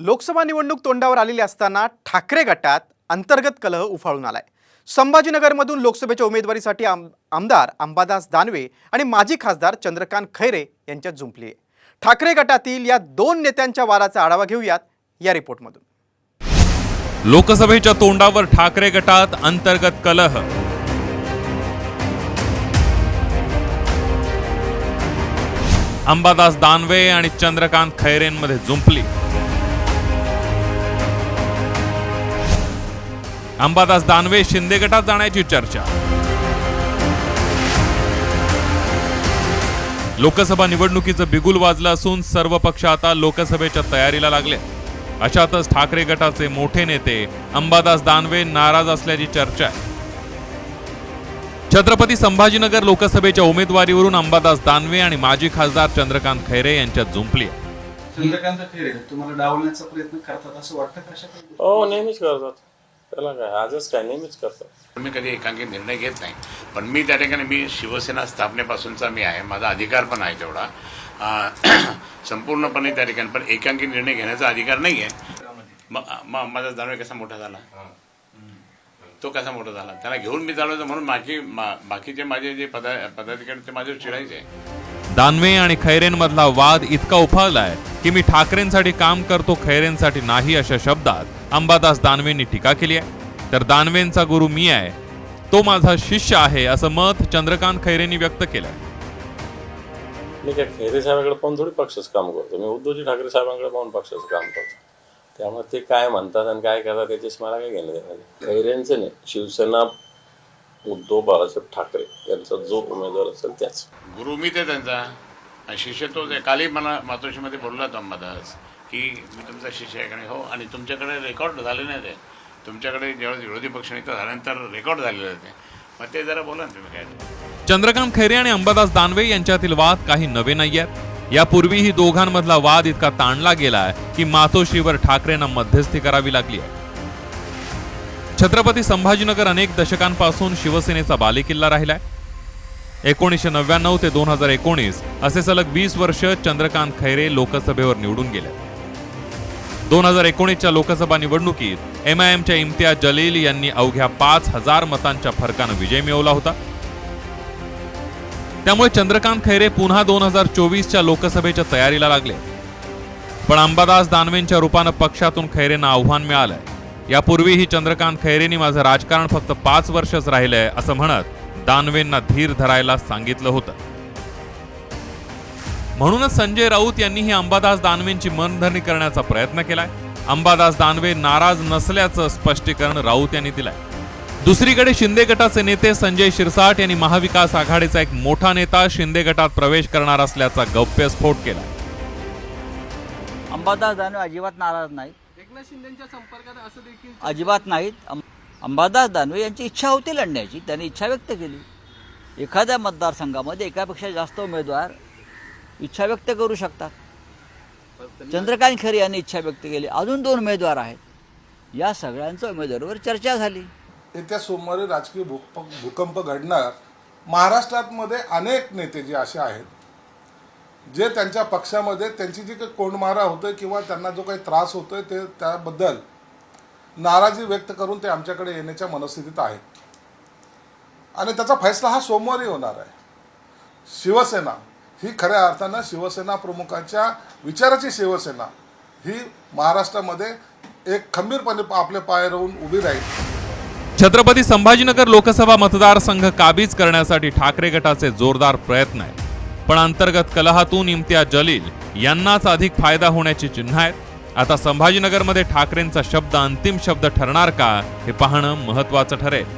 लोकसभा निवडणूक तोंडावर आलेली असताना ठाकरे गटात अंतर्गत कलह उफाळून आलाय. संभाजीनगरमधून लोकसभेच्या उमेदवारीसाठी आम आमदार अंबादास दानवे आणि माजी खासदार चंद्रकांत खैरे यांच्यात जुंपली आहे. ठाकरे गटातील या दोन नेत्यांच्या वाराचा आढावा घेऊयात या रिपोर्टमधून. लोकसभेच्या तोंडावर ठाकरे गटात अंतर्गत कलह. अंबादास दानवे आणि चंद्रकांत खैरेंमध्ये जुंपली अंबादास दानवे शिंदे गटात जाण्याची चर्चा. लोकसभा निवडणुकीचं बिगुल वाजलं असून सर्व पक्ष आता लोकसभेच्या तयारीला लागले. अशातच ठाकरे गटाचे मोठे नेते अंबादास दानवे नाराज असल्याची चर्चा आहे. छत्रपती संभाजीनगर लोकसभेच्या उमेदवारीवरून अंबादास दानवे आणि माजी खासदार चंद्रकांत खैरे यांच्यात जुंपली आहे. चंद्रकांत खैरे तुम्हाला डावलण्याचा प्रयत्न करतात असं वाटतं हो नेहमीच करतात. त्याला काय? आजच काय? नेहमीच करतात. मी कधी एकांकी निर्णय घेत नाही. पण मी त्या ठिकाणी मी शिवसेना स्थापनेपासूनचा मी आहे. माझा अधिकार पण आहे तेवढा. संपूर्णपणे त्या ठिकाणी पण एकांकी निर्णय घेण्याचा अधिकार नाही आहे मग मग माझा दानवे कसा मोठा झाला? तो कसा मोठा झाला? त्याला घेऊन मी चालवतो म्हणून बाकी बाकीचे माझे जे पदा पदाधिकारी ते माझ्यावर चिडायचे. दानवे आणि खैरेंमधला वाद इतका उफाळलाय की मी ठाकरेंसाठी काम करतो खैरेंसाठी नाही अशा शब्दात. अंबादास दानवेंनी टीका केली आहे. तर दानवेंचा गुरु मी आहे. तो माझा शिष्य आहे असं मत चंद्रकांत खैरेंनी व्यक्त केलंय. मी काय खैरे साहेबांकडे पाहून थोडी पक्षाचं काम करतो. मी उद्धवजी ठाकरे साहेबांकडे पाहून पक्षाचं काम करतो. त्यामुळे ते काय म्हणतात आणि काय करतात त्याच्याशी मला काय घेणं देणं नाही. खैरेंचं नाही शिवसेना उद्धव बाळासाहेब ठाकरे यांचा जो उमेदवार असेल त्याच. गुरु मी ते त्यांचा आणि शिष्य तोच आहे. कालही मला मातोश्रीमध्ये बोलला तो अंबादास. की मी तुमचा शिष्य आहे का नाही? हो आणि तुमच्याकडे रेकॉर्ड झाले नाही ते तुमच्याकडे जेव्हा विरोधी पक्षनेता झाल्यानंतर रेकॉर्ड झालेले होते मग ते जरा बोला ना तुम्ही काय? चंद्रकांत खैरे आणि अंबादास दानवे यांच्यातील वाद काही नवे नाहीयेत यापूर्वीही दोघांमधला वाद इतका ताणला गेलाय की मातोश्रीवर ठाकरेंना मध्यस्थी करावी लागली आहे. छत्रपती संभाजीनगर अनेक दशकांपासून शिवसेनेचा बालेकिल्ला राहिलाय. एकोणीसशे नव्याण्णव ते दोन हजार एकोणीस असे सलग वीस वर्ष चंद्रकांत खैरे लोकसभेवर निवडून गेले. दोन हजार एकोणीसच्या लोकसभा निवडणुकीत एम आय एमच्या इम्तियाज जलील यांनी अवघ्या पाच हजार मतांच्या फरकानं विजय मिळवला होता. त्यामुळे चंद्रकांत खैरे पुन्हा दोन हजार चोवीसच्या लोकसभेच्या तयारीला लागले. पण अंबादास दानवेंच्या रूपानं पक्षातून खैरेंना आव्हान मिळालंय. यापूर्वीही चंद्रकांत खैरेंनी माझं राजकारण फक्त पाच वर्षच राहिलंय असं म्हणत दानवेंना धीर धरायला सांगितलं होतं. म्हणूनच संजय राऊत यांनीही अंबादास दानवेंची मनधरणी करण्याचा प्रयत्न केलाय. अंबादास दानवे नाराज नसल्याचं स्पष्टीकरण राऊत यांनी दिलंय. दुसरीकडे शिंदे गटाचे नेते संजय शिरसाट यांनी महाविकास आघाडीचा एक मोठा नेता शिंदे गटात प्रवेश करणार असल्याचा गौप्यस्फोट केला अंबादास दानवे अजिबात नाराज नाहीत. एकनाथ शिंदेच्या संपर्कात असं देखील अजिबात नाहीत. अंबादास दानवे यांची इच्छा होती लढण्याची त्यांनी इच्छा व्यक्त केली. एखाद्या मतदारसंघामध्ये एकापेक्षा जास्त उमेदवार इच्छा व्यक्त करू शकतात. चंद्रकांत खरे यांनी इच्छा व्यक्त केली. अजून दोन उमेदवार आहेत. या सगळ्यांच्या उमेदवारावर चर्चा झाली. येत्या सोमवारी राजकीय भूक भूकंप घडणार महाराष्ट्रात मध्ये अनेक नेते जे असे आहेत जे त्यांच्या पक्षामध्ये त्यांची जी काही कोंडमारा होतोय किंवा त्यांना जो काही त्रास होतोय ते त्याबद्दल नाराजी व्यक्त करून ते आमच्याकडे येण्याच्या मनस्थितीत आहेत. आणि त्याचा फैसला हा सोमवारी होणार आहे. शिवसेना ही खऱ्या अर्थानं शिवसेना प्रमुखांच्या विचाराची शिवसेना. ही महाराष्ट्रामध्ये एक खंबीरपणे आपले पाय राहून उभी राहील. छत्रपती संभाजीनगर लोकसभा मतदारसंघ काबीज करण्यासाठी ठाकरे गटाचे जोरदार प्रयत्न आहेत. पण अंतर्गत कलहातून इम्तियाज जलील यांनाच अधिक फायदा होण्याची चिन्ह आहेत. आता संभाजीनगरमध्ये ठाकरेंचा शब्द अंतिम शब्द ठरणार का हे पाहणं महत्त्वाचं ठरेल.